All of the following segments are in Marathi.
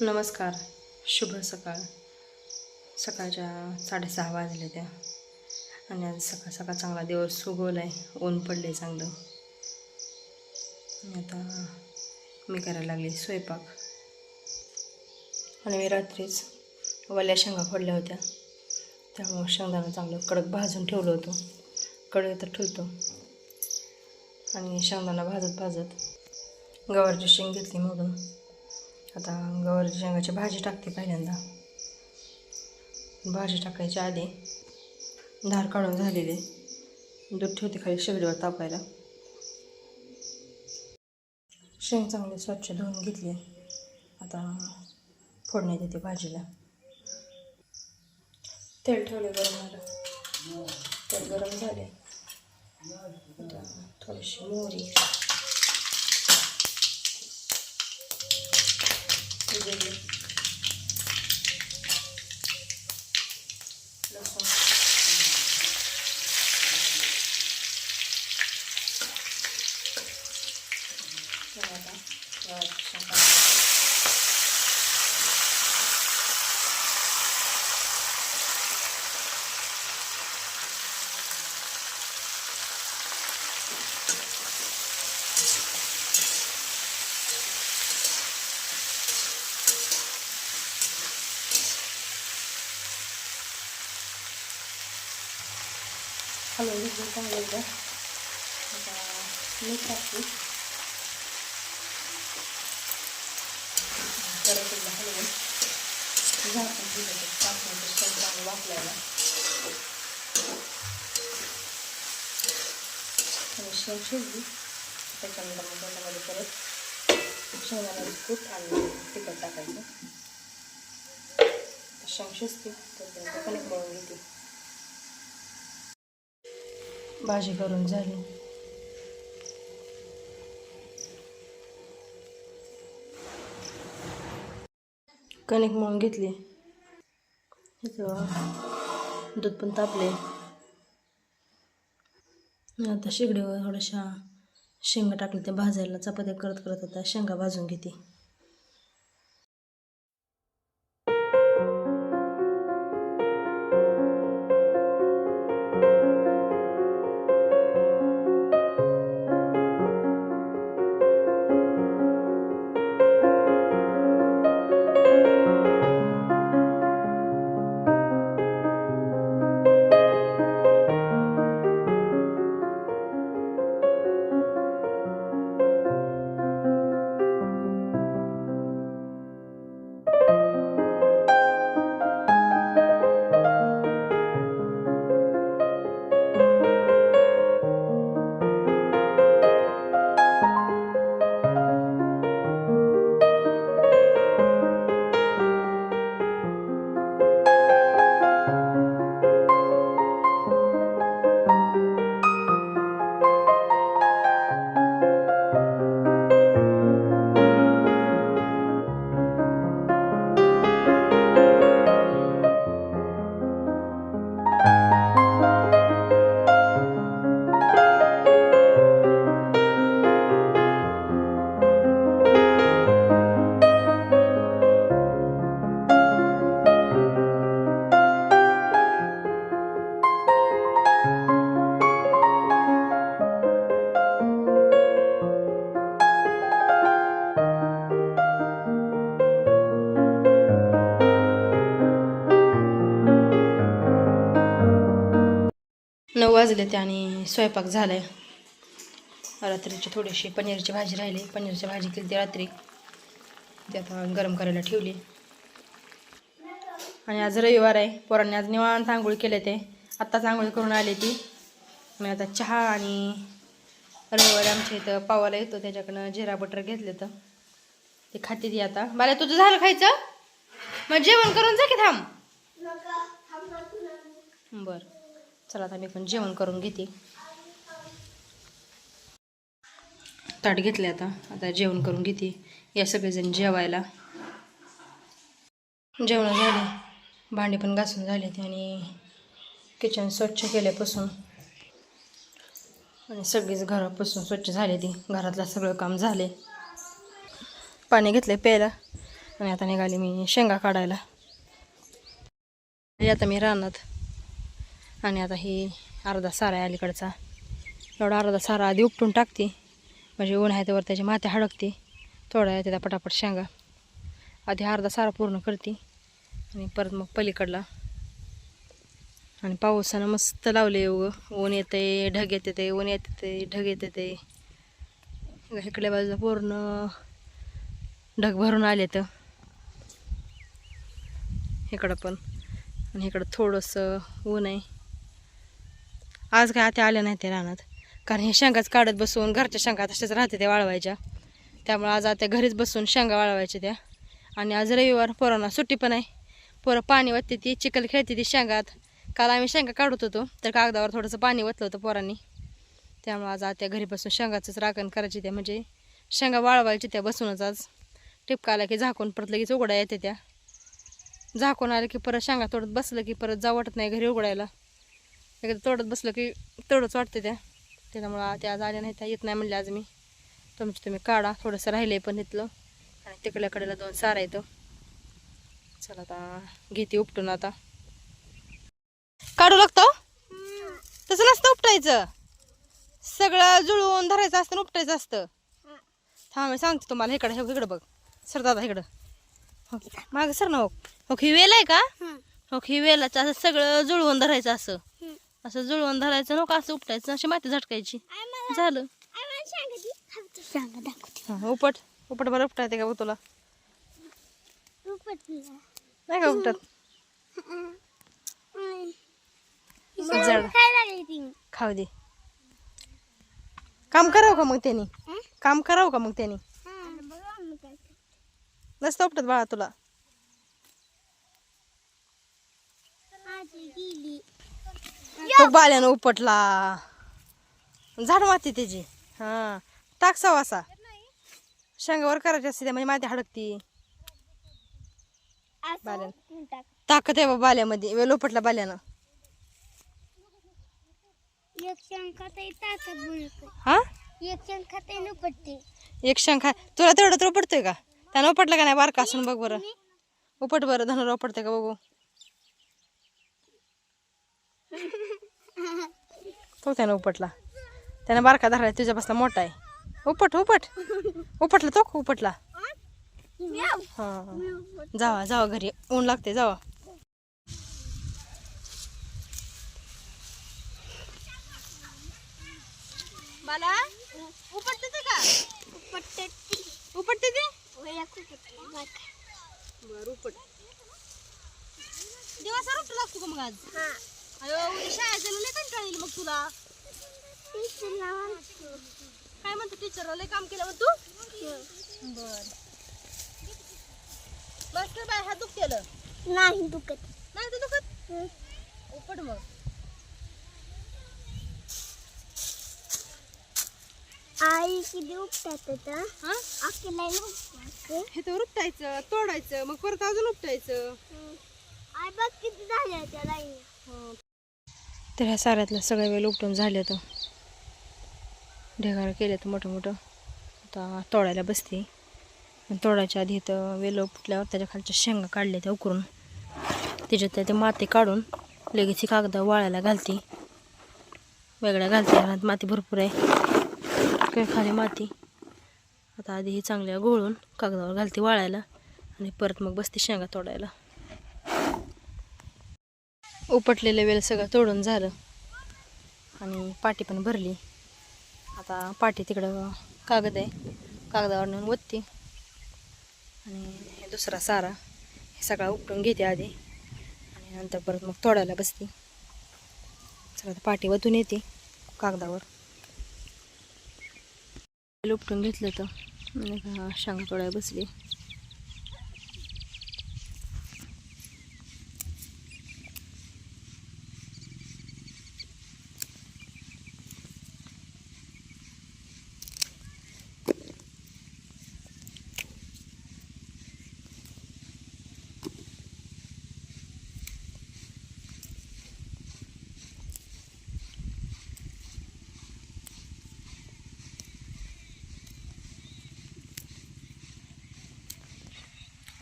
नमस्कार. शुभ सकाळ. सकाळच्या साडेसहा वाजले त्या. आणि आज सकाळ सकाळ चांगला दिवस उगवला आहे ऊन पडले चांगलं. आणि आता मी करायला लागले स्वयंपाक. आणि मी रात्रीच वल्या शेंगा फोडल्या होत्या. त्यामुळं शेंगदाणा चांगलं कडक भाजून ठेवलं होतं. कडक तर ठेवतो. आणि शेंगदाणा भाजत भाजत गवारची शेंग घेतली मधून आता गवारीच्या शेंगाची भाजी टाकते पहिल्यांदा. भाजी टाकायच्या आधी. धार काढून झालेले. दूध ठेवते खाली शेगडीवर तापायला. शेंग चांगले स्वच्छ धुवून घेतली. आता फोडणी देते भाजीला. तेल ठेवले गरम झालं. तेल गरम झाले थोडीशी मोहरी. जिरे लसूण हॅलो घेतलं चांगलं एकदा आता मीठ टाकते परत एकदा हलवून झाकून दिलं तर टाकून ते चांगलं वापरायला आणि शेंग शिजली त्याच्यानंतर मग त्याच्यामध्ये परत शेंगदाण्याचं कूट आणि तिखट टाकायचं शेंग शिजते तर कणिक मळून घेते भाजी करून झाली. कणिक म्हणून घेतली. दूध पण तापले. आता शेगडीवर थोड्याशा शेंगा टाकले त्या भाजायला चपात्या करत करत आता शेंगा भाजून घेते. नऊ वाजले ते आणि स्वयंपाक झालाय. रात्रीची थोडीशी पनीरची भाजी राहिली. पनीरची भाजी केली ती रात्री. ती आता गरम करायला ठेवली. आणि आज रविवार आहे. पोरांनी आज निवांत आंघोळ केले ते. आत्ताच आंघोळ करून आले ती. मी आता चहा आणि रविवारी आमच्या इथं पावाला येतो. त्याच्याकडनं जिरा बटर घेतले तर ते खाते ती आता. मला तुझं झालं खायचं? मग जेवण करून जा की थांब. बरं. चला आता मी पण जेवण करून घेते. ताट घेतले आता. आता जेवण करून घेते. या सगळेजण जेवायला. जेवण झाले. भांडी पण घासून झाले आणि किचन स्वच्छ केल्यापासून आणि सगळीच घरापासून स्वच्छ झाले ती. घरातलं सगळं काम झाले. पाणी घेतलं प्यायला आणि आता निघाली मी शेंगा काढायला. आता मी रानात आणि आता हे अर्धा सारा आहे अलीकडचा. एवढा अर्धा सारा आधी उपटून टाकते. म्हणजे ऊन आहे त्यावर त्याची माती हडकते. थोड्या त्याचा पटापट शेंगा. आधी अर्धा सारा पूर्ण करते. आणि परत मग पलीकडला. आणि पावसानं मस्त लावले उगं. ऊन येते ढग येते ते ऊन येते ते ढग येते ते. इकडल्या बाजूला पूर्ण ढग भरून आले तर. इकडं पण. आणि इकडं थोडंसं ऊन आहे. आज काय आता आल्या नाही ते रानात. कारण हे शेंगाच काढत बसून घरच्या शेंगा तशाच राहते त्या वाळवायच्या. त्यामुळे आज आता घरीच बसून शेंगा वाळवायच्या त्या. आणि आज रविवार पोरांना सुट्टी पण आहे. पोरं पाणी वाटते ती चिखल खेळते ती शेंगात. काल आम्ही शेंगा काढत होतो तर कागदावर थोडंसं पाणी वतलं होतं पोरांनी. त्यामुळे आज आता घरी बसून शेंगाचंच राखण करायची त्या. म्हणजे शेंगा वाळवायची त्या बसूनच आज. टिपकायला की झाकून परत लगेच उघडा येते त्या. झाकून आलं की परत शेंगा तोडत बसलं की परत जाऊ वाटत नाही घरी उघडायला. एकदा तोडत बसलं की तेवढंच वाटते त्या. त्याच्यामुळं त्या आज आल्या नाही त्या येत नाही म्हणले आज मी. तुमची तुम्ही काढा थोडंसं राहिलं आहे पण इथलं. आणि तिकडल्या कडेला दोन सारा येतं. चला आता घेते उपटून आता. काढू लागतो? तसं नसतं उपटायचं. सगळं जुळवून धरायचं असतं उपटायचं असतं. थांब मी सांगते तुम्हाला. इकडं हे इकडं बघ. सर दादा इकडं. हो मागं सर ना हो. हो ही वेल आहे का? हो. ही वेलाचं असं सगळं जुळवून धरायचं असं. असं जुळवून धरायचं नको असं उपटायचं अशी माती झटकायची. झालं. हा, उपट उपट बरं उपटा. येते का तुला? नाही का उपटत? खाऊ दे. काम करावं का मग त्यांनी? काम करावं का मग त्यांनी? नसतं उपटत बाळा तुला. तो बाल्यानं उपटला. झाड माती त्याची. हा. टाक असा शेंगावर करायची असते म्हणजे माती हडकती. बाल्यानं. ताकद आहे बा बाल्यामध्ये. वेल उपटला बाल्यानं. एक शंका बोलतो हा? एक शंका शंखा तुला तेवढं तर उपटतोय का? त्यानं उपटलं का नाही? बारका असून बघ बरं. उपट बरं. धनुर उपटते का बघू? तो त्यानं उपटला. त्यानं बारका धरला तुझ्यापासून मोठा आहे. उपट उपट. उपटला तो उपटला. हा. जावा जावा घरी. ऊन लागते जावा. मला उपटते ते का? उपटते ते. वया खूप पडते बर उपट. दिवस उपट लागतो का मग आज? हा. अयो उद्या शाळेत जायला लय कंटाळा येईल मग तुला. काय म्हणतो टीचर लय काम केलं मग तू? बर. बस कर बाय हात दुखतेलं. नाही दुखत. नाही तर दुखत? उपट मग. आई किती उपतात आता हा? अकेला हे तर उपटायचं तोडायचं मग परत अजून उपटायचं. आई बघ किती झाल्या त्या लाईन. तर ह्या साऱ्यातलं सगळ्या वेळ उपटून झाले तर ढेगार केले तर मोठं मोठं. आता तोडायला बसते. तोडायच्या आधी इथं वेल उपटल्यावर त्याच्या खालच्या शेंगा काढल्या त्या उकरून. त्याच्यात ते माती काढून लगेच ही कागद वाळायला घालते. वेगळ्या घालते. घरात माती भरपूर आहे. खाली माती. आता आधी ही चांगल्या गोळून कागदावर घालते वाळायला. आणि परत मग बसते शेंगा तोडायला. उपटलेलं वेल सगळं तोडून झालं. आणि पाटी पण भरली. आता पाटी तिकडं कागद आहे. कागदावर नेऊन ओतते. आणि हे दुसरा सारा. हे सगळा उपटून घेते आधी. आणि नंतर परत मग तोडायला बसते. सगळं पाटी वतून येते कागदावर. वेल उपटून घेतलं तर. शांग तोडायला बसली.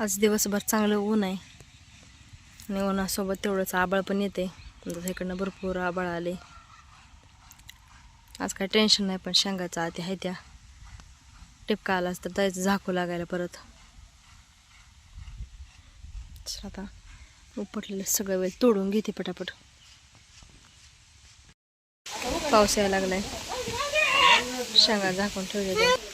आज दिवसभर चांगलं ऊन आहे. आणि उन्हासोबत तेवढंच आबाळ पण येते. जसं इकडनं भरपूर आबाळ आले. आज काय टेन्शन नाही पण शेंगाचा आधी आहे त्या. टिपका आलाच तर त्याचं झाकू लागायला परत. आता उपटलेलं सगळं वेळ तोडून घेते पटापट. पाऊस यायला लागलाय. शेंगा झाकून ठेवले ते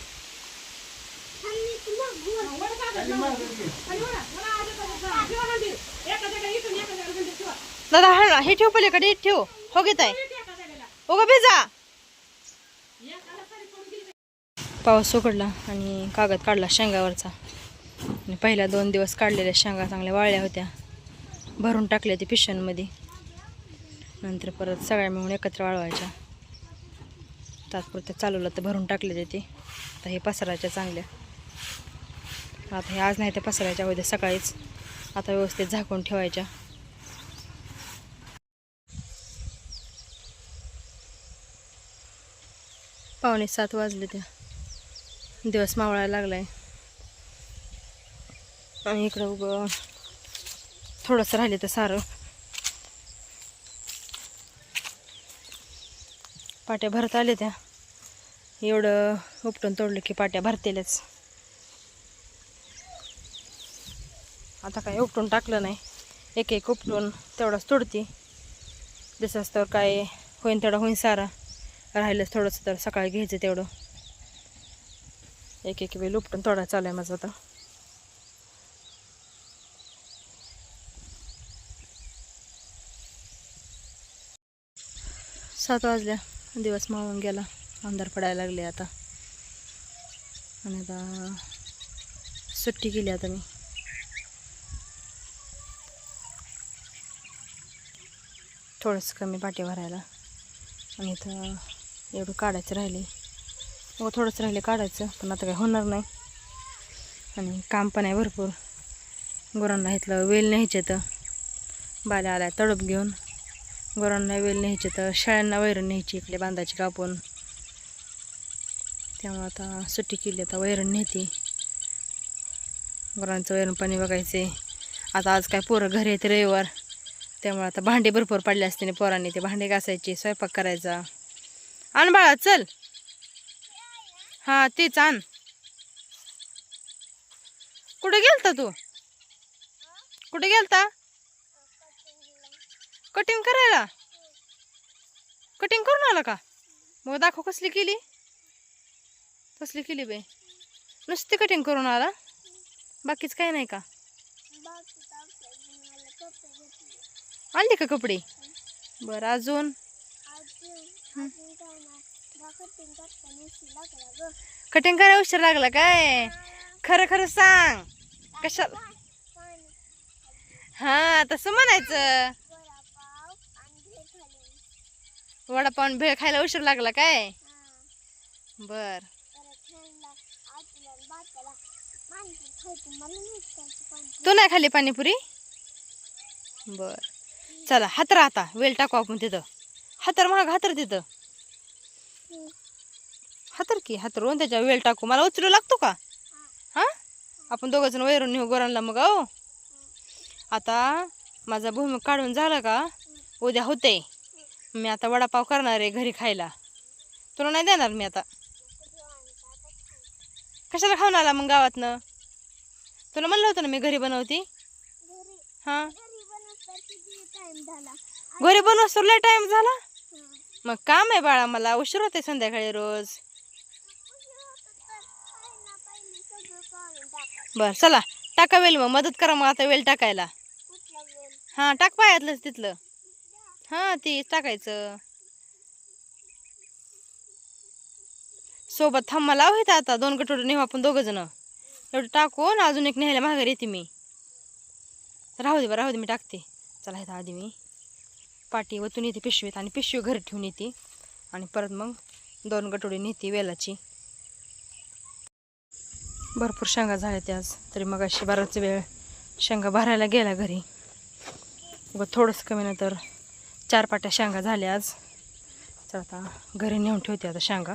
दादा हा हे ठेव पलीकडे ठेव. हो घेत आहे. हो भेजा. पाऊस उघडला आणि कागद काढला शेंगावरचा. आणि पहिल्या दोन दिवस काढलेल्या शेंगा चांगल्या वाळल्या होत्या. भरून टाकल्या ते पिशव्यांमध्ये. नंतर परत सगळ्या मिळून एकत्र वाळवायच्या. तात्पुरत्या चालवलं तर भरून टाकले ते. आता हे पसरायच्या चांगल्या. आता हे आज नाही तर पसरायच्या उद्या सकाळीच आता व्यवस्थित झाकून ठेवायच्या. पावणे सात वाजले त्या दिवस मावळायला लागलाय. आणि इकडं उगं थोडंसं राहिले तर सारं. पाट्या भरत आले त्या. एवढं उपटून तोडलं की पाट्या भरतेल्याच आता काय उपटून टाकलं नाही. एक एक उपटून तेवढाच तोडती. जसं तर काय होईन तेवढं होईन सारा. राहिलंच थोडंसं तर सकाळी घ्यायचं तेवढं. एक एक वेळ उपटून तोडा चालू आहे माझं आता. सात वाजल्या. दिवस मावून गेला. अंधार पडायला लागले आता. आणि आता सुट्टी केली आता मी. थोडंसं कमी पाठी भरायला. आणि इथं एवढं काढायचं राहिले. मग थोडंसं राहिले काढायचं पण आता काही होणार नाही. आणि काम पण आहे भरपूर. गुरांना इथलं वेल न्यायचे तर बाल्या आल्या तडप घेऊन. गुरांना वेल न्यायचे तर शाळांना वैरण न्यायची इकडे बांधायची कापून. त्यामुळं आता सुट्टी केली आता वैरण नेते. गुरांचं वैरण पाणी बघायचे आता आज काय पोरं घरी येते रविवार. त्यामुळे आता भांडे भरपूर पडले असते पोरांनी ते भांडे घासायचे स्वयंपाक करायचा. आण बाळा चल. हा तेच आण. कुठे गेलता तू? कुठे गेलता? कटिंग करायला? कटिंग करून आला का? मग दाखव कसली केली? कसली केली बाई? नुसती कटिंग करून आला? बाकीच काही नाही का? आणले का कपडे? बरं अजून? कटिंग करायला उशीर लागला काय? खरं खरं सांग. कशाला हा तसं म्हणायचं. वडापाव भेळ खायला उशीर लागला काय? बर. तू नाही खाल्ली पाणीपुरी? बर. चला हातर आता. वेल टाकू आपण तिथं. हातर महाग हातर तिथं. हातर की हातर होऊन त्याच्या वेल टाकू. मला उचलू लागतो का? हा? आपण दोघं जण वैरून नेऊ गोरांना मग अहो आता माझा भूमी काढून झाला का? उद्या होते. मी आता वडापाव करणार आहे घरी खायला. तुला नाही देणार मी आता. कशाला खाऊन आला मग गावातनं? तुला म्हणलं होतं ना मी घरी बनवती? हा? घरी बनवस लय टाइम झाला? मग काम आहे बाळा मला उशीर होते संध्याकाळी रोज. बर चला टाका वेल मग मदत करा मग आता वेल टाकायला. हा टाक पायातलंच तिथलं. हा ती टाकायचं. सोबत थांबा लाव इथं आता दोन कटोरे नेऊ आपण दोघं जण. एवढं टाकून अजून एक न्यायला माघारी येते मी. राहू दे बरं राहू दे मी टाकते. चला इथं आधी मी पाटी वतून येते पिशवीत आणि पिशवी घरी ठेवून येते. आणि परत मग दोन कटोरी नेते वेलाची. भरपूर शेंगा झाल्या त्या आज. तरी मग अशी बराच वेळ शेंगा भरायला गेला घरी. मग थोडंसं कमी नंतर चार पाट्या शेंगा झाल्या आज. तर आता घरी नेऊन ठेवते आता शेंगा.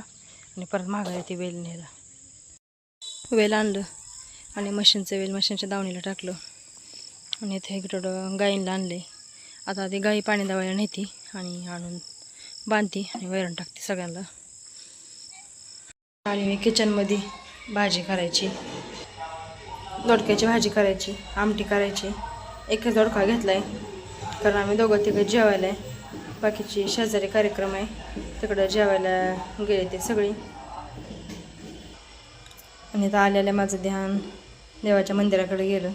आणि परत मागा येते वेल न्यायला. वेल आणलं आणि मशीनचं वेल मशीनच्या दावणीला टाकलं. आणि इथे एक थोडं गाईंला आणले आता ती गाई पाणी दावायला नेते आणि आणून बांधते आणि वैरण टाकते सगळ्यांना. आणि मी किचनमध्ये भाजी करायची. दोडक्याची भाजी करायची आमटी करायची. एकच दोडका घेतला आहे कारण आम्ही दोघं तिकडे जेवायला आहे. बाकीची शेजारी कार्यक्रम आहे. तिकडं जेवायला गेले ते सगळी. आणि आता आलेलं माझं ध्यान. देवाच्या मंदिराकडे गेलं.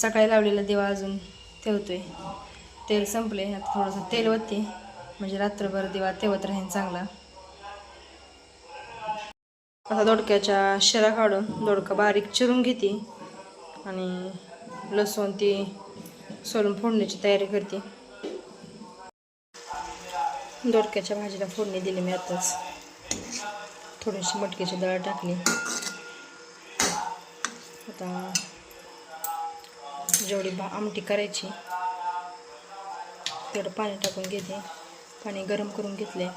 सकाळी लावलेला दिवा अजून ठेवतो आहे तेल संपले आता थोडंसं तेल होते म्हणजे रात्रभर दिवा तेवत राहीन चांगला. आता दोडक्याच्या शिरा काढून दोडका बारीक चिरून घेते आणि लसूण ती सोलून फोडण्याची तयारी करते. दोडक्याच्या भाजीला फोडणी दिली मी आताच. थोडीशी मटकीची डाळ टाकली. आता जेवढी भा आमटी करायची तेवढं पाणी टाकून घेते. पाणी गरम करून घेतले.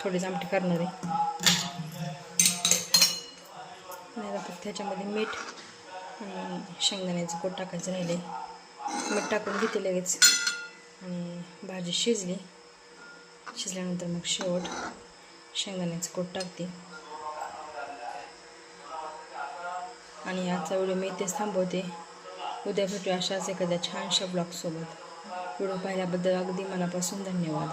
थोडीच आमटी करणार आहे. आता फक्त त्याच्यामध्ये मीठ आणि शेंगदाण्याचं कोट टाकायचं राहिले. मीठ टाकून घेते लगेच. आणि भाजी शिजली. शिजल्यानंतर मग शेवट शेंगदाण्याचं कोट टाकते. आणि आजचा व्हिडिओ मी इथेच थांबवते. उद्या भेटू अशाच एखाद्या छानशा ब्लॉगसोबत. व्हिडिओ पाहिल्याबद्दल अगदी मनापासून धन्यवाद.